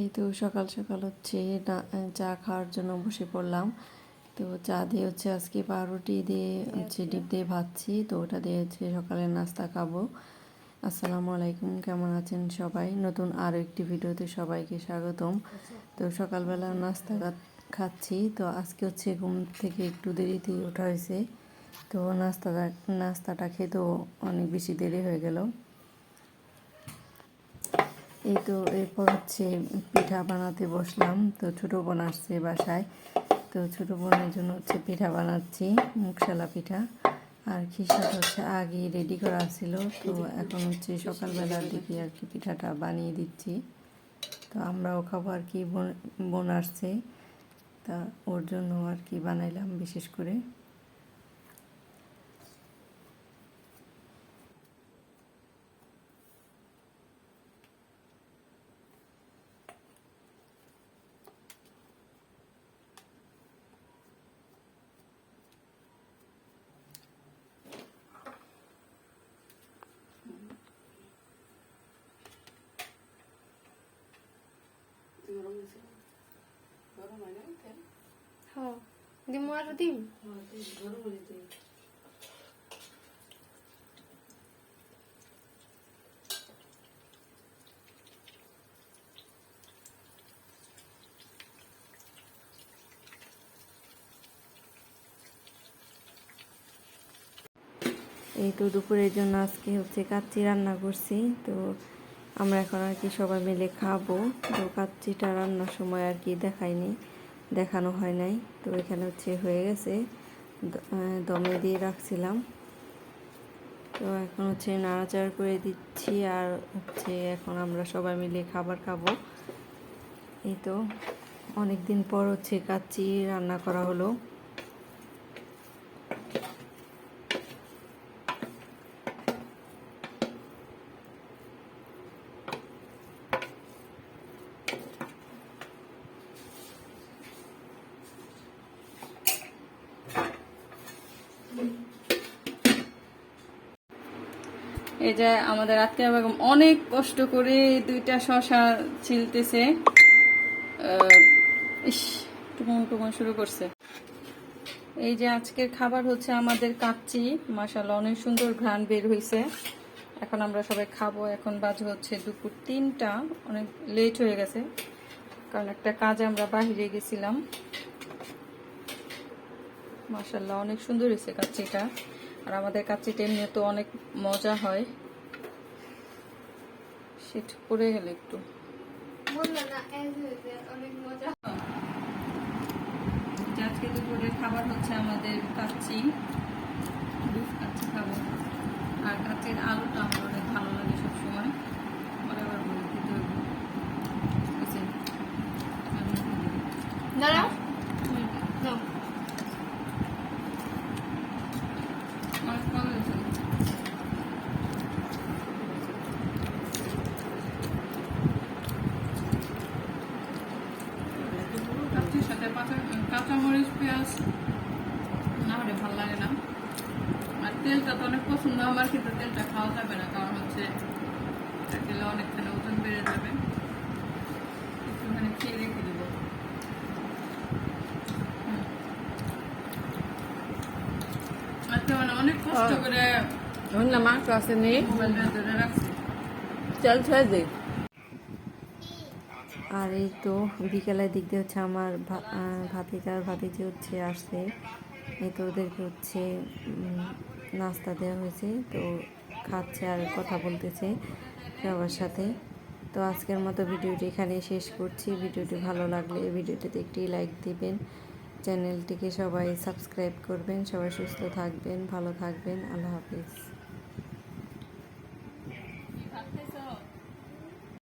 এই তো সকাল সকাল হচ্ছে চা খাওয়ার জন্য বসে পড়লাম। তো চা দিয়ে হচ্ছে আজকে পাউরুটি দিয়ে হচ্ছে ডিপ দিয়ে ভাজছি তো ওটা দিয়ে হচ্ছে সকালের নাস্তা খাব। আসসালামু আলাইকুম কেমন আছেন সবাই? নতুন আরও একটি ভিডিওতে সবাইকে স্বাগতম। তো সকালবেলা নাস্তা খাচ্ছি তো আজকে হচ্ছে ঘুম থেকে একটু দেরিতে ওঠা হয়েছে। তো নাস্তাটা নাস্তাটা খেতেও অনেক বেশি দেরি হয়ে গেল। এই তো এরপর হচ্ছে পিঠা বানাতে বসলাম। তো ছোটো বোন আসছে বাসায়। তো ছোটো বোনের জন্য হচ্ছে পিঠা বানাচ্ছি মুখশালা পিঠা। আর খিসাটা হচ্ছে আগে রেডি করা ছিল। তো এখন হচ্ছে সকালবেলার দিকে আর কি পিঠাটা বানিয়ে দিচ্ছি। তো আমরাও খাব আর কি, বোন বোন আসছে। তা ওর জন্য আর কি বানাইলাম বিশেষ করে। হ্যাঁ দিমু আর দিম এই তো দুপুরের জন্য আজকে হচ্ছে কাচ্চি রান্না করছি তো আমরা এখন আর কি সবাই মিলে খাব। তো কাচ্চিটা রান্নার সময় আর কি দেখাইনি দেখানো হয় নাই। তো এখানে হচ্ছে হয়ে গেছে। দমে দিয়ে রাখছিলাম। তো এখন হচ্ছে নাড়াচাড়া করে দিচ্ছি আর হচ্ছে এখন আমরা সবাই মিলে খাবার খাব। এই তো অনেক দিন পর হচ্ছে কাচ্চি রান্না করা হলো। এই যে আমাদের আত্মীয় বেগম অনেক কষ্ট করে দুইটা শশা ছিলতেছে। ইস শুরু করছে। এই যে আজকের খাবার হচ্ছে আমাদের কাচ্চি। মাসাল্লাহ অনেক সুন্দর ঘ্রাণ বের হয়েছে এখন আমরা সবাই খাব। এখন বাজে হচ্ছে দুপুর তিনটা। অনেক লেট হয়ে গেছে। কারণ একটা কাজে আমরা বাহিরে গেছিলাম। মাসাল্লাহ অনেক সুন্দর হয়েছে কাচ্চিটা। আর আমাদের কাচ্চিটা এমনি তো অনেক মজা হয়। সেটা পড়ে গেল একটু। আজকে দুপুরের খাবার হচ্ছে আমাদের কাচ্চি কাচ্চি খাব। আর কাচ্চির আলুটা আমার অনেক ভালো লাগে সবসময় আমার আবার বলে দিতে হবে বুঝছেন? দাঁড়াও নাও অনেক ভালো হয়েছে। কাচ্চির সাথে কাঁচা কাঁচামরিচ পেঁয়াজ না হলে ভালো লাগে না। আর তেলটা তো অনেক পছন্দ আমার কিন্তু তেলটা খাওয়া যাবে না কারণ হচ্ছে খেলে অনেকখানি ওজন বেড়ে যাবে। একটুখানি খেয়ে রেখে দেবো মানে অনেক কষ্ট করে Una más clase ni মোবাইলটা আর এই তো বিকেলের দিক দিয়ে হচ্ছে আমার ভা- আহ, ভাতিজা আর ভাতিজি হচ্ছে আসছে। এই তো ওদেরকে হচ্ছে নাস্তা দেওয়া হয়েছে তো খাচ্ছে আর কথা বলতেছে সবার সাথে। তো আজকের মতো ভিডিওটি এখানে শেষ করছি। ভিডিওটি ভালো লাগলে ভিডিওটিতে একটি লাইক দিবেন। চ্যানেলটিকে সবাই সাবস্ক্রাইব করবেন সবাই সুস্থ থাকবেন ভালো থাকবেন। আল্লাহ হাফিজ।